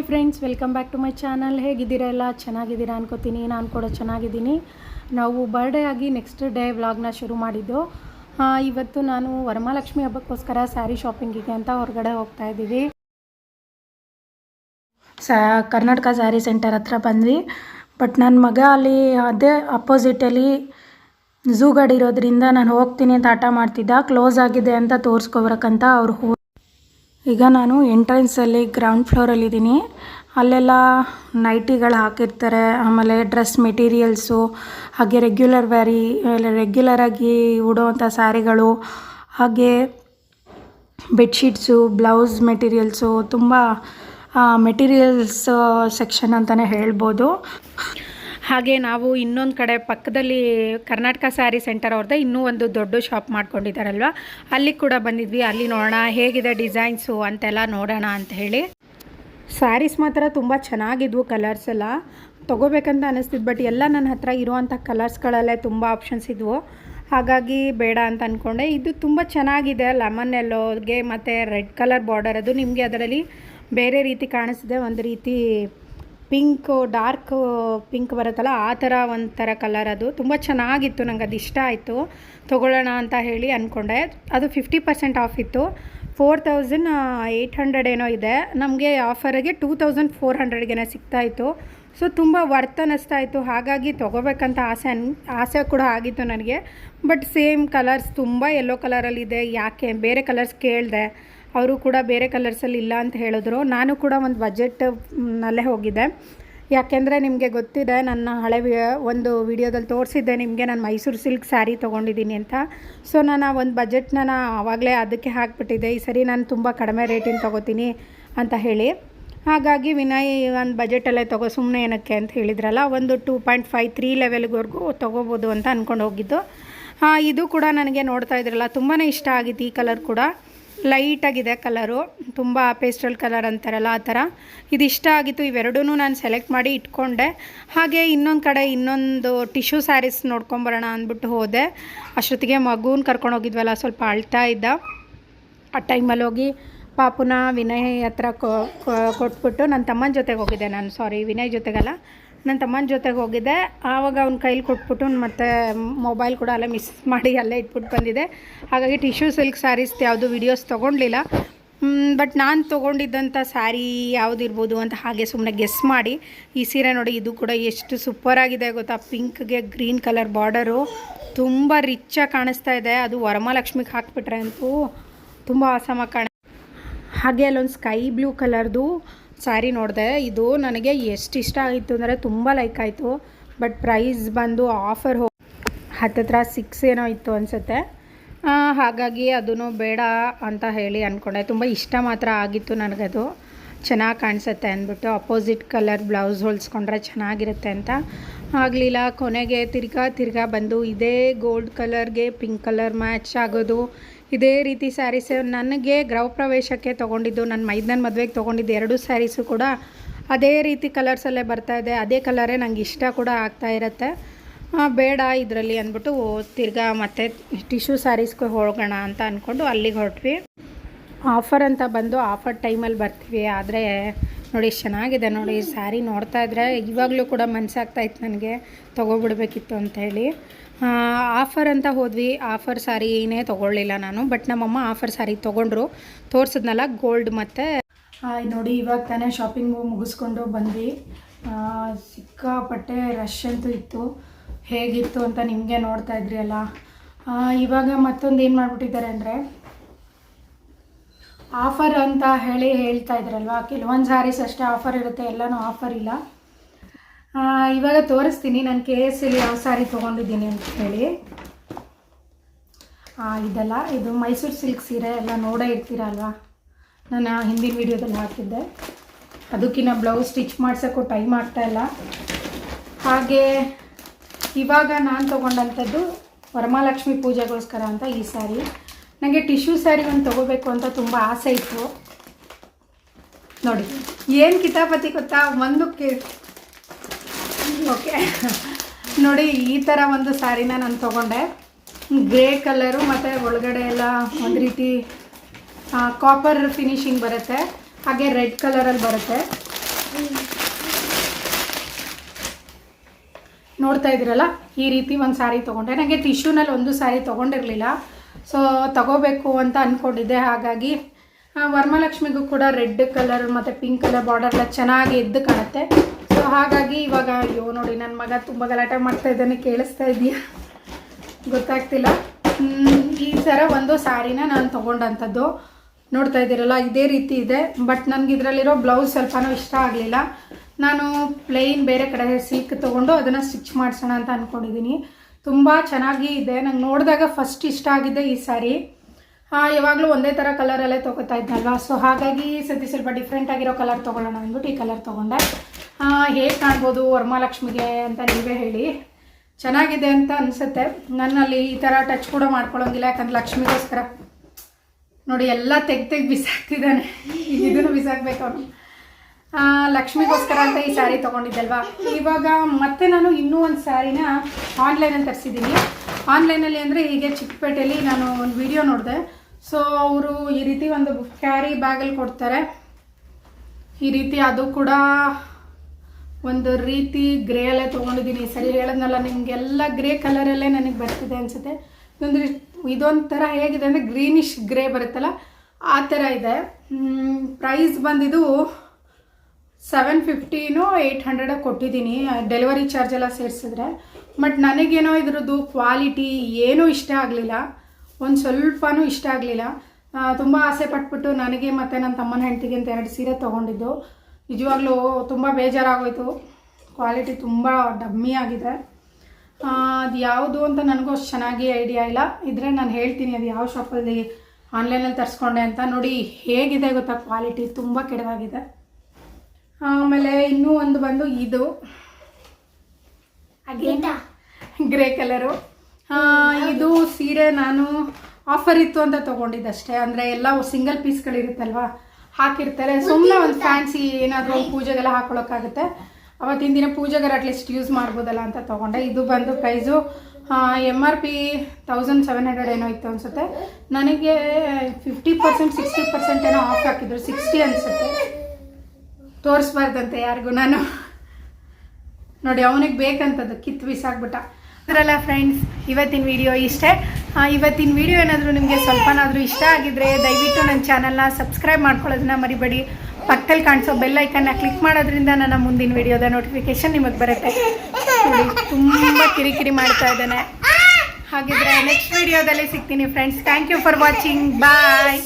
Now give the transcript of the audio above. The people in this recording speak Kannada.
Hi friends, welcome back to my channel. ಹೇಗಿದ್ದೀರಾ ಎಲ್ಲ? ಚೆನ್ನಾಗಿದ್ದೀರಾ ಅನ್ಕೋತೀನಿ. ನಾನು ಕೂಡ ಚೆನ್ನಾಗಿದ್ದೀನಿ. ನಾವು ಬರ್ಡೇ ಆಗಿ ನೆಕ್ಸ್ಟ್ ಡೇ ವ್ಲಾಗ್ನ ಶುರು ಮಾಡಿದ್ದು. ಇವತ್ತು ನಾನು ವರಮಹಾಲಕ್ಷ್ಮಿ ಹಬ್ಬಕ್ಕೋಸ್ಕರ ಸ್ಯಾರಿ ಶಾಪಿಂಗಿಗೆ ಅಂತ ಹೊರಗಡೆ ಹೋಗ್ತಾ ಇದ್ದೀವಿ. ಸ, ಕರ್ನಾಟಕ ಸ್ಯಾರಿ ಸೆಂಟರ್ ಹತ್ರ ಬಂದ್ವಿ. ಬಟ್ ನನ್ನ ಮಗ ಅಲ್ಲಿ ಅದೇ ಅಪೋಸಿಟಲ್ಲಿ ಝೂ ಗಾಡಿ ಇರೋದ್ರಿಂದ ನಾನು ಹೋಗ್ತೀನಿ ಅಂತ ಆಟ ಮಾಡ್ತಿದ್ದ. ಕ್ಲೋಸ್ ಆಗಿದೆ ಅಂತ ತೋರಿಸ್ಕೊಬರಕ್ಕಂತ ಅವ್ರು ಈಗ ನಾನು ಎಂಟ್ರೆನ್ಸಲ್ಲಿ ಗ್ರೌಂಡ್ ಫ್ಲೋರಲ್ಲಿದ್ದೀನಿ ಅಲ್ಲೆಲ್ಲ ನೈಟಿಗಳು ಹಾಕಿರ್ತಾರೆ, ಆಮೇಲೆ ಡ್ರೆಸ್ ಮೆಟೀರಿಯಲ್ಸು ಹಾಗೆ ರೆಗ್ಯುಲರ್ ವ್ಯಾರಿ ರೆಗ್ಯುಲರಾಗಿ ಉಡೋವಂಥ ಸ್ಯಾರಿಗಳು ಹಾಗೆ ಬೆಡ್ಶೀಟ್ಸು ಬ್ಲೌಸ್ ಮೆಟೀರಿಯಲ್ಸು ತುಂಬ ಮೆಟೀರಿಯಲ್ಸ್ ಸೆಕ್ಷನ್ ಅಂತಲೇ ಹೇಳ್ಬೋದು. ಹಾಗೆ ನಾವು ಇನ್ನೊಂದು ಕಡೆ ಪಕ್ಕದಲ್ಲಿ ಕರ್ನಾಟಕ ಸ್ಯಾರಿ ಸೆಂಟರ್ ಅವ್ರದ್ದು ಇನ್ನೂ ಒಂದು ದೊಡ್ಡ ಶಾಪ್ ಮಾಡ್ಕೊಂಡಿದ್ದಾರಲ್ವ ಅಲ್ಲಿ ಕೂಡ ಬಂದಿದ್ವಿ. ಅಲ್ಲಿ ನೋಡೋಣ, ಹೇಗಿದೆ ಡಿಸೈನ್ಸು ಅಂತೆಲ್ಲ ನೋಡೋಣ ಅಂತ ಹೇಳಿ. ಸ್ಯಾರೀಸ್ ಮಾತ್ರ ತುಂಬ ಚೆನ್ನಾಗಿದ್ವು ಕಲರ್ಸ್ ಎಲ್ಲ. ತೊಗೋಬೇಕಂತ ಅನಿಸ್ತಿದ್ದು ಬಟ್ ಎಲ್ಲ ನನ್ನ ಹತ್ರ ಇರುವಂಥ ಕಲರ್ಸ್ಗಳಲ್ಲೇ ತುಂಬ ಆಪ್ಷನ್ಸ್ ಇದ್ವು. ಹಾಗಾಗಿ ಬೇಡ ಅಂತ ಅಂದ್ಕೊಂಡೆ ಇದು ತುಂಬ ಚೆನ್ನಾಗಿದೆ. ಲೆಮನ್ ಎಲ್ಲೋಗೆ ಮತ್ತು ರೆಡ್ ಕಲರ್ ಬಾರ್ಡರ್ ಅದು ನಿಮಗೆ ಅದರಲ್ಲಿ ಬೇರೆ ರೀತಿ ಕಾಣಿಸ್ತಿದೆ. ಒಂದು ರೀತಿ ಪಿಂಕು, ಡಾರ್ಕ್, ಪಿಂಕ್ ಬರುತ್ತಲ್ಲ, ಆ ಥರ ಒಂಥರ ಕಲರ್ ಅದು. ತುಂಬ ಚೆನ್ನಾಗಿತ್ತು, ನಂಗೆ ಅದು ಇಷ್ಟ ಆಯಿತು. ತೊಗೊಳ್ಳೋಣ ಅಂತ ಹೇಳಿ ಅಂದ್ಕೊಂಡೆ ಅದು ಫಿಫ್ಟಿ ಪರ್ಸೆಂಟ್ ಆಫ್ ಇತ್ತು. ಫೋರ್ ತೌಸಂಡ್ ಏಯ್ಟ್ ಹಂಡ್ರೆಡ್ ಏನೋ ಇದೆ. ನಮಗೆ ಆಫರಿಗೆ ಟೂ ತೌಸಂಡ್ ಫೋರ್ ಸಿಗ್ತಾ ಸಿಗ್ತಾಯಿತ್ತು ಸೊ ತುಂಬ ವರ್ತ್ ಅನ್ನಿಸ್ತಾ ಇತ್ತು. ಹಾಗಾಗಿ ತೊಗೋಬೇಕಂತ ಆಸೆ ಅನ್, ಆಸೆ ಕೂಡ ಆಗಿತ್ತು ನನಗೆ. ಬಟ್ ಸೇಮ್ ಕಲರ್ಸ್ ತುಂಬ ಯೆಲ್ಲೋ ಕಲರಲ್ಲಿದೆ ಯಾಕೆ, ಬೇರೆ ಕಲರ್ಸ್ ಕೇಳಿದೆ. ಅವರು ಕೂಡ ಬೇರೆ ಕಲರ್ಸಲ್ಲಿ ಇಲ್ಲ ಅಂತ ಹೇಳಿದ್ರು. ನಾನು ಕೂಡ ಒಂದು ಬಜೆಟ್ನಲ್ಲೇ ಹೋಗಿದ್ದೆ. ಯಾಕೆಂದರೆ ನಿಮಗೆ ಗೊತ್ತಿದೆ, ನನ್ನ ಹಳೆ ಒಂದು ವಿಡಿಯೋದಲ್ಲಿ ತೋರಿಸಿದ್ದೆ ನಿಮಗೆ ನಾನು ಮೈಸೂರು ಸಿಲ್ಕ್ ಸ್ಯಾರಿ ತೊಗೊಂಡಿದ್ದೀನಿ ಅಂತ. ಸೊ ನಾನು ಆ ಒಂದು ಬಜೆಟ್ನ ನಾನು ಆವಾಗಲೇ ಅದಕ್ಕೆ ಹಾಕ್ಬಿಟ್ಟಿದ್ದೆ. ಈ ಸರಿ ನಾನು ತುಂಬ ಕಡಿಮೆ ರೇಟಿನ ತೊಗೋತೀನಿ ಅಂತ ಹೇಳಿ. ಹಾಗಾಗಿ ವಿನಯ್ ಒಂದು ಬಜೆಟಲ್ಲೇ ತೊಗೋ ಸುಮ್ಮನೆ ಏನಕ್ಕೆ ಅಂತ ಹೇಳಿದ್ರಲ್ಲ, ಒಂದು ಟೂ ಪಾಯಿಂಟ್ ಫೈವ್ ತ್ರೀ ಲೆವೆಲ್ವರೆಗೂ ತೊಗೋಬೋದು ಅಂತ ಅಂದ್ಕೊಂಡು ಹೋಗಿದ್ದು. ಇದು ಕೂಡ ನನಗೆ ನೋಡ್ತಾ ಇದ್ರಲ್ಲ ತುಂಬಾ ಇಷ್ಟ ಆಗಿತ್ತು ಈ ಕಲರ್ ಕೂಡ. ಲೈಟಾಗಿದೆ ಕಲರು. ತುಂಬ ಪೇಸ್ಟಲ್ ಕಲರ್ ಅಂತಾರಲ್ಲ ಆ ಥರ. ಇಷ್ಟ ಆಗಿತ್ತು. ಇವೆರಡೂ ನಾನು ಸೆಲೆಕ್ಟ್ ಮಾಡಿ ಇಟ್ಕೊಂಡೆ. ಹಾಗೆ ಇನ್ನೊಂದು ಕಡೆ ಇನ್ನೊಂದು ಟಿಶ್ಯೂ ಸ್ಯಾರೀಸ್ ನೋಡ್ಕೊಂಬರೋಣ ಅಂದ್ಬಿಟ್ಟು ಹೋದೆ. ಅಷ್ಟೊತ್ತಿಗೆ ಮಗುನ ಕರ್ಕೊಂಡು ಹೋಗಿದ್ವಲ್ಲ, ಸ್ವಲ್ಪ ಅಳ್ತಾ ಇದ್ದ. ಆ ಟೈಮಲ್ಲಿ ಹೋಗಿ ಪಾಪುನ ವಿನಯ್ ಹತ್ರ ಕೊಟ್ಬಿಟ್ಟು ನನ್ನ ತಮ್ಮನ ಜೊತೆಗೆ ಹೋಗಿದ್ದೆ ನಾನು. ಸಾರಿ ವಿನಯ್ ಜೊತೆಗಲ್ಲ. ನನ್ನ ತಮ್ಮನ ಜೊತೆಗೆ ಹೋಗಿದ್ದೆ. ಆವಾಗ ಅವ್ನ ಕೈಲಿ ಕೊಟ್ಬಿಟ್ಟು ಮತ್ತೆ ಮೊಬೈಲ್ ಕೂಡ ಅಲ್ಲೇ ಮಿಸ್ ಮಾಡಿ ಅಲ್ಲೇ ಇಟ್ಬಿಟ್ಟು ಬಂದಿದ್ದೆ ಹಾಗಾಗಿ ಟಿಶ್ಯೂ ಸಿಲ್ಕ್ ಸ್ಯಾರೀಸ್ ಯಾವುದು ವಿಡಿಯೋಸ್ ತೊಗೊಂಡಿಲ್ಲ ಬಟ್ ನಾನು ತೊಗೊಂಡಿದ್ದಂಥ ಸ್ಯಾರಿ ಯಾವುದಿರ್ಬೋದು ಅಂತ ಹಾಗೆ ಸುಮ್ಮನೆ ಗೆಸ್ ಮಾಡಿ. ಈ ಸೀರೆ ನೋಡಿ ಇದು ಕೂಡ ಎಷ್ಟು ಸೂಪರಾಗಿದೆ ಗೊತ್ತಾ? ಪಿಂಕ್ಗೆ ಗ್ರೀನ್ ಕಲರ್ ಬಾರ್ಡರು. ತುಂಬ ರಿಚ್ಚಾಗಿ ಕಾಣಿಸ್ತಾ ಇದೆ. ಅದು ವರಮಹಾಲಕ್ಷ್ಮಿಗೆ ಹಾಕಿಬಿಟ್ರೆ ಅಂತೂ ತುಂಬ ಆಸಮ ಕಾಣ ಹಾಗೆ ಅಲ್ಲೊಂದು ಸ್ಕೈ ಬ್ಲೂ ಕಲರ್ದು ಸ್ಯಾರಿ ನೋಡಿದೆ, ಇದು ನನಗೆ ಎಷ್ಟು ಇಷ್ಟ ಆಯಿತು ಅಂದರೆ ತುಂಬ ಲೈಕ್ ಆಯಿತು. ಬಟ್ ಪ್ರೈಸ್ ಬಂದು ಆಫರ್ ಹೋ ಹತ್ತತ್ರ ಸಿಕ್ಸ್ ಏನೋ ಇತ್ತು ಅನಿಸುತ್ತೆ. ಹಾಗಾಗಿ ಅದನ್ನು ಬೇಡ ಅಂತ ಹೇಳಿ ಅಂದ್ಕೊಂಡೆ ತುಂಬ ಇಷ್ಟ ಮಾತ್ರ ಆಗಿತ್ತು ನನಗದು. ಚೆನ್ನಾಗಿ ಕಾಣಿಸುತ್ತೆ ಅಂದ್ಬಿಟ್ಟು ಅಪೋಸಿಟ್ ಕಲರ್ ಬ್ಲೌಸ್ ಹೊಲಿಸ್ಕೊಂಡ್ರೆ ಚೆನ್ನಾಗಿರುತ್ತೆ ಅಂತ. ಆಗಲಿಲ್ಲ, ಕೊನೆಗೆ ತಿರ್ಗಾ ತಿರ್ಗಾ ಬಂದು ಇದೇ ಗೋಲ್ಡ್ ಕಲರ್ಗೆ ಪಿಂಕ್ ಕಲರ್ ಮ್ಯಾಚ್ ಆಗೋದು. ಇದೇ ರೀತಿ ಸ್ಯಾರೀಸ್ ನನಗೆ ಗೃಹ ಪ್ರವೇಶಕ್ಕೆ ತೊಗೊಂಡಿದ್ದು, ನನ್ನ ಮೈದನ ಮದುವೆಗೆ ತೊಗೊಂಡಿದ್ದು ಎರಡು ಸ್ಯಾರೀಸು ಕೂಡ ಅದೇ ರೀತಿ ಕಲರ್ಸಲ್ಲೇ ಬರ್ತಾ ಇದೆ. ಅದೇ ಕಲರೇ ನಂಗೆ ಇಷ್ಟ ಕೂಡ ಆಗ್ತಾ ಇರುತ್ತೆ. ಬೇಡ ಇದರಲ್ಲಿ ಅಂದ್ಬಿಟ್ಟು ತಿರ್ಗಾ ಮತ್ತೆ ಟಿಶ್ಯೂ ಸ್ಯಾರೀಸ್ಗೆ ಹೋಗೋಣ ಅಂತ ಅಂದ್ಕೊಂಡು ಅಲ್ಲಿಗೆ ಹೊರಟ್ವಿ. ಆಫರ್ ಅಂತ ಬಂದು ಆಫರ್ ಟೈಮಲ್ಲಿ ಬರ್ತೀವಿ. ಆದರೆ ನೋಡಿ ಚೆನ್ನಾಗಿದೆ ನೋಡಿ ಸ್ಯಾರಿ ನೋಡ್ತಾ ಇದ್ರೆ ಇವಾಗಲೂ ಕೂಡ ಮನಸ್ಸಾಗ್ತಾ ಇತ್ತು ನನಗೆ. ತೊಗೊಬಿಡ್ಬೇಕಿತ್ತು ಅಂತ ಹೇಳಿ. ಆಫರ್ ಅಂತ ಹೋದ್ವಿ. ಆಫರ್ ಸ್ಯಾರಿನೇ ತೊಗೊಳ್ಳಿಲ್ಲ ನಾನು. ಬಟ್ ನಮ್ಮಮ್ಮ ಆಫರ್ ಸಾರಿ ತೊಗೊಂಡ್ರು. ತೋರಿಸಿದ್ನಲ್ಲ, ಗೋಲ್ಡ್ ಮತ್ತು. ನೋಡಿ, ಇವಾಗ ತಾನೇ ಶಾಪಿಂಗು ಮುಗಿಸ್ಕೊಂಡು ಬಂದ್ವಿ. ಸಿಕ್ಕಾಪಟ್ಟೆ ರಶ್ ಅಂತೂ ಇತ್ತು. ಹೇಗಿತ್ತು ಅಂತ ನಿಮಗೆ ನೋಡ್ತಾ ಇದ್ರಿ ಅಲ್ಲ. ಇವಾಗ ಮತ್ತೊಂದು ಏನು ಮಾಡಿಬಿಟ್ಟಿದ್ದಾರೆ ಅಂದರೆ, ಆಫರ್ ಅಂತ ಹೇಳಿ ಹೇಳ್ತಾ ಇದ್ರಲ್ವಾ? ಕೆಲವೊಂದು ಸಾರೀಸ್ ಅಷ್ಟೇ ಆಫರ್ ಇರುತ್ತೆ, ಎಲ್ಲನೂ ಆಫರ್ ಇಲ್ಲ. ಇವಾಗ ತೋರಿಸ್ತೀನಿ. ನಾನು ಕೆ ಎಸ್ ಎಲ್ಲಿ ಯಾವ ಸಾರಿ ತೊಗೊಂಡಿದ್ದೀನಿ ಅಂತ ಹೇಳಿ. ಇದೆಲ್ಲ, ಇದು ಮೈಸೂರು ಸಿಲ್ಕ್ ಸೀರೆ ಎಲ್ಲ ನೋಡೇ ಇರ್ತೀರಲ್ವಾ ನಾನು ಹಿಂದಿನ ವೀಡಿಯೋದಲ್ಲಿ ಹಾಕಿದ್ದೆ. ಅದಕ್ಕಿನ್ನ ಬ್ಲೌಸ್ ಸ್ಟಿಚ್ ಮಾಡ್ಸೋಕ್ಕೂ ಟೈಮ್ ಇಲ್ಲ. ಹಾಗೆ, ಇವಾಗ ನಾನು ತೊಗೊಂಡಂಥದ್ದು ವರಮಹಾಲಕ್ಷ್ಮಿ ಪೂಜೆಗೋಸ್ಕರ ಅಂತ ಈ ಸ್ಯಾರಿ ನನಗೆ ಟಿಶ್ಯೂ ಸ್ಯಾರಿ ಒಂದು ತೊಗೋಬೇಕು ಅಂತ ತುಂಬ ಆಸೆ ಇತ್ತು. ನೋಡಿ, ಏನು ಕಿತಾಪತಿ ಗೊತ್ತಾ? ಒಂದು ಓಕೆ. ನೋಡಿ, ಈ ಥರ ಒಂದು ಸ್ಯಾರಿನ ನಾನು ತೊಗೊಂಡೆ. ಗ್ರೇ ಕಲರು ಮತ್ತು ಒಳಗಡೆ ಎಲ್ಲ ಒಂದು ರೀತಿ ಕಾಪರ್ ಫಿನಿಶಿಂಗ್ ಬರುತ್ತೆ. ಹಾಗೆ ರೆಡ್ ಕಲರಲ್ಲಿ ಬರುತ್ತೆ. ನೋಡ್ತಾ ಇದ್ದೀರಲ್ಲ, ಈ ರೀತಿ ಒಂದು ಸ್ಯಾರಿ ತೊಗೊಂಡೆ. ನನಗೆ ಟಿಶ್ಯೂನಲ್ಲಿ ಒಂದು ಸ್ಯಾರಿ ತೊಗೊಂಡಿರಲಿಲ್ಲ. ಸೊ ತಗೋಬೇಕು ಅಂತ ಅಂದ್ಕೊಂಡಿದ್ದೆ ಹಾಗಾಗಿ ವರ್ಮಲಕ್ಷ್ಮಿಗೂ ಕೂಡ ರೆಡ್ ಕಲರ್ ಮತ್ತು ಪಿಂಕ್ ಕಲರ್ ಬಾರ್ಡರ್ ಎಲ್ಲ ಚೆನ್ನಾಗಿ ಎದ್ದು ಕಾಣುತ್ತೆ. ಸೊ ಹಾಗಾಗಿ ಇವಾಗ ಅಯ್ಯೋ ನೋಡಿ ನನ್ನ ಮಗ ತುಂಬ ಗಲಾಟೆ ಮಾಡ್ತಾ ಇದ್ದಾನೆ, ಕೇಳಿಸ್ತಾ ಇದೆಯಾ ಗೊತ್ತಾಗ್ತಿಲ್ಲ. ಈ ಥರ ಒಂದು ಸ್ಯಾರಿನ ನಾನು ತೊಗೊಂಡಂಥದ್ದು. ನೋಡ್ತಾ ಇದ್ದೀರಲ್ಲ, ಇದೇ ರೀತಿ ಇದೆ. ಬಟ್ ನನಗೆ ಇದರಲ್ಲಿರೋ ಬ್ಲೌಸ್ ಸ್ವಲ್ಪನೂ ಇಷ್ಟ ಆಗಲಿಲ್ಲ. ನಾನು ಪ್ಲೇನ್ ಬೇರೆ ಕಡೆ ಸಿಲ್ಕ್ ತೊಗೊಂಡು ಅದನ್ನು ಸ್ಟಿಚ್ ಮಾಡಿಸೋಣ ಅಂತ ಅಂದ್ಕೊಂಡಿದ್ದೀನಿ ತುಂಬ ಚೆನ್ನಾಗಿ ಇದೆ. ನಂಗೆ ನೋಡಿದಾಗ ಫಸ್ಟ್ ಇಷ್ಟ ಆಗಿದೆ ಈ ಸ್ಯಾರಿ ಯಾವಾಗಲೂ ಒಂದೇ ಥರ ಕಲರಲ್ಲೇ ತೊಗೋತಾ ಇದ್ನಲ್ವಾ? ಸೊ ಹಾಗಾಗಿ ಸ್ವಲ್ಪ ಡಿಫ್ರೆಂಟ್ ಆಗಿರೋ ಕಲರ್ ತೊಗೊಳ್ಳೋಣ ಅಂದ್ಬಿಟ್ಟು ಈ ಕಲರ್ ತೊಗೊಂಡೆ. ಹೇಗೆ ಕಾಣ್ಬೋದು ವರಮಹಾಲಕ್ಷ್ಮಿಗೆ ಅಂತ ನೀವೇ ಹೇಳಿ. ಚೆನ್ನಾಗಿದೆ ಅಂತ ಅನಿಸುತ್ತೆ. ನನ್ನಲ್ಲಿ ಈ ಥರ ಟಚ್ ಕೂಡ ಮಾಡ್ಕೊಳ್ಳೋಂಗಿಲ್ಲ ಯಾಕಂದ್ರೆ ಲಕ್ಷ್ಮಿಗೋಸ್ಕರ. ನೋಡಿ, ಎಲ್ಲ ತೆಗ್ ತೆಗ್ ಬಿಸಾಕ್ತಿದ್ದಾನೆ. ಇದನ್ನು ಬಿಸಾಕ್ಬೇಕು ಅವನು. ಲಕ್ಷ್ಮಿಗೋಸ್ಕರ ಅಂತ ಈ ಸ್ಯಾರಿ ತೊಗೊಂಡಿದ್ದಲ್ವಾ? ಇವಾಗ ಮತ್ತೆ ನಾನು ಇನ್ನೂ ಒಂದು ಸ್ಯಾರಿನ ಆನ್ಲೈನಲ್ಲಿ ತರಿಸಿದ್ದೀನಿ. ಆನ್ಲೈನಲ್ಲಿ ಅಂದರೆ ಹೀಗೆ ಚಿಕ್ಕಪೇಟೆಯಲ್ಲಿ ನಾನು ಒಂದು ವಿಡಿಯೋ ನೋಡಿದೆ. ಸೊ ಅವರು ಈ ರೀತಿ ಒಂದು ಕ್ಯಾರಿ ಬ್ಯಾಗಲ್ಲಿ ಕೊಡ್ತಾರೆ. ಈ ರೀತಿ ಅದು ಕೂಡ ಒಂದು ರೀತಿ ಗ್ರೇ ಅಲ್ಲೇ ತೊಗೊಂಡಿದ್ದೀನಿ. ಸರಿ ಹೇಳದ್ನಲ್ಲ, ನಿಮಗೆಲ್ಲ ಗ್ರೇ ಕಲರಲ್ಲೇ ನನಗೆ ಬರ್ತಿದೆ ಅನಿಸುತ್ತೆ. ಇದೊಂದು ಇದೊಂಥರ ಹೇಗಿದೆ ಅಂದರೆ ಗ್ರೀನಿಶ್ ಗ್ರೇ ಬರುತ್ತಲ್ಲ, ಆ ಥರ ಇದೆ. ಪ್ರೈಸ್ ಬಂದಿದ್ದು ಸೆವೆನ್ ಫಿಫ್ಟಿನೋ ಏಯ್ಟ್ ಹಂಡ್ರೆಡ್ ಕೊಟ್ಟಿದ್ದೀನಿ. ಡೆಲಿವರಿ ಚಾರ್ಜ್ ಎಲ್ಲ ಸೇರಿಸಿದ್ರೆ. ಬಟ್ ನನಗೇನೋ ಇದ್ರದ್ದು ಕ್ವಾಲಿಟಿ ಏನೂ ಇಷ್ಟ ಆಗಲಿಲ್ಲ. ಒಂದು ಸ್ವಲ್ಪನೂ ಇಷ್ಟ ಆಗಲಿಲ್ಲ. ತುಂಬ ಆಸೆ ಪಟ್ಬಿಟ್ಟು ನನಗೆ ಮತ್ತು ನನ್ನ ತಮ್ಮನ ಹೆಂಡತಿಗೆ ಅಂತ ಎರಡು ಸೀರೆ ತೊಗೊಂಡಿದ್ದು. ನಿಜವಾಗ್ಲೂ ತುಂಬ ಬೇಜಾರಾಗೋಯಿತು. ಕ್ವಾಲಿಟಿ ತುಂಬ ಡಮ್ಮಿ ಆಗಿದೆ. ಅದು ಯಾವುದು ಅಂತ ನನಗೂ ಅಷ್ಟು ಚೆನ್ನಾಗಿ ಐಡಿಯಾ ಇಲ್ಲ. ಇದ್ರೆ ನಾನು ಹೇಳ್ತೀನಿ ಅದು ಯಾವ ಶಾಪಲ್ಲಿ ಆನ್ಲೈನಲ್ಲಿ ತರಿಸ್ಕೊಂಡೆ ಅಂತ. ನೋಡಿ ಹೇಗಿದೆ ಗೊತ್ತಾ ಕ್ವಾಲಿಟಿ ತುಂಬ ಕೆಡವಾಗಿದೆ. ಆಮೇಲೆ ಇನ್ನೂ ಒಂದು ಬಂದು ಇದು. Grey colour. ಇದು ಸೀರೆ ನಾನು ಆಫರ್ ಇತ್ತು ಅಂತ ತೊಗೊಂಡಿದ್ದಷ್ಟೇ. ಅಂದರೆ ಎಲ್ಲ ಸಿಂಗಲ್ ಪೀಸ್ಗಳಿರುತ್ತಲ್ವಾ ಹಾಕಿರ್ತಾರೆ. ಸುಮ್ಮನೆ ಒಂದು ಫ್ಯಾನ್ಸಿ ಏನಾದರೂ ಪೂಜೆಗೆಲ್ಲ ಹಾಕೊಳ್ಳೋಕ್ಕಾಗುತ್ತೆ ಅವತ್ತಿನ ದಿನ ಪೂಜೆಗಾರ ಅಟ್ಲೀಸ್ಟ್ ಯೂಸ್ ಮಾಡ್ಬೋದಲ್ಲ ಅಂತ ತೊಗೊಂಡೆ. ಇದು ಬಂದು price M R P thousand seven hundred ಏನೋ ಇತ್ತು ಅನಿಸುತ್ತೆ. ನನಗೆ ಫಿಫ್ಟಿ ಪರ್ಸೆಂಟ್ ಸಿಕ್ಸ್ಟಿ ಪರ್ಸೆಂಟ್ ಏನೋ ಆಫ್ ಹಾಕಿದ್ರು. ಸಿಕ್ಸ್ಟಿ ಅನಿಸುತ್ತೆ. ತೋರಿಸ್ಬಾರ್ದಂತೆ ಯಾರಿಗೂ ನಾನು. ನೋಡಿ, ಅವನಿಗೆ ಬೇಕಂತದ್ದು ಕಿತ್ತು ಬಿಸಾಕ್ಬಿಟ್ಟ. ಅದರಲ್ಲ ಫ್ರೆಂಡ್ಸ್ ಇವತ್ತಿನ ವಿಡಿಯೋ ಇಷ್ಟೇ. ಇವತ್ತಿನ ವಿಡಿಯೋ ಏನಾದರೂ ನಿಮಗೆ ಸ್ವಲ್ಪನಾದರೂ ಇಷ್ಟ ಆಗಿದ್ರೆ ದಯವಿಟ್ಟು ನನ್ನ ಚಾನಲ್ನ ಸಬ್ಸ್ಕ್ರೈಬ್ ಮಾಡ್ಕೊಳ್ಳೋದನ್ನ ಮರಿಬೇಡಿ. ಪಕ್ಕದಲ್ಲಿ ಕಾಣಿಸೋ ಬೆಲ್ ಐಕನ್ನ ಕ್ಲಿಕ್ ಮಾಡೋದ್ರಿಂದ ನನ್ನ ಮುಂದಿನ ವಿಡಿಯೋದ ನೋಟಿಫಿಕೇಶನ್ ನಿಮಗೆ ಬರುತ್ತೆ. ನೋಡಿ, ತುಂಬ ಕಿರಿಕಿರಿ ಮಾಡ್ತಾ ಇದ್ದಾನೆ. ಹಾಗಿದ್ರೆ ನೆಕ್ಸ್ಟ್ ವಿಡಿಯೋದಲ್ಲಿ ಸಿಗ್ತೀನಿ friends thank you for watching bye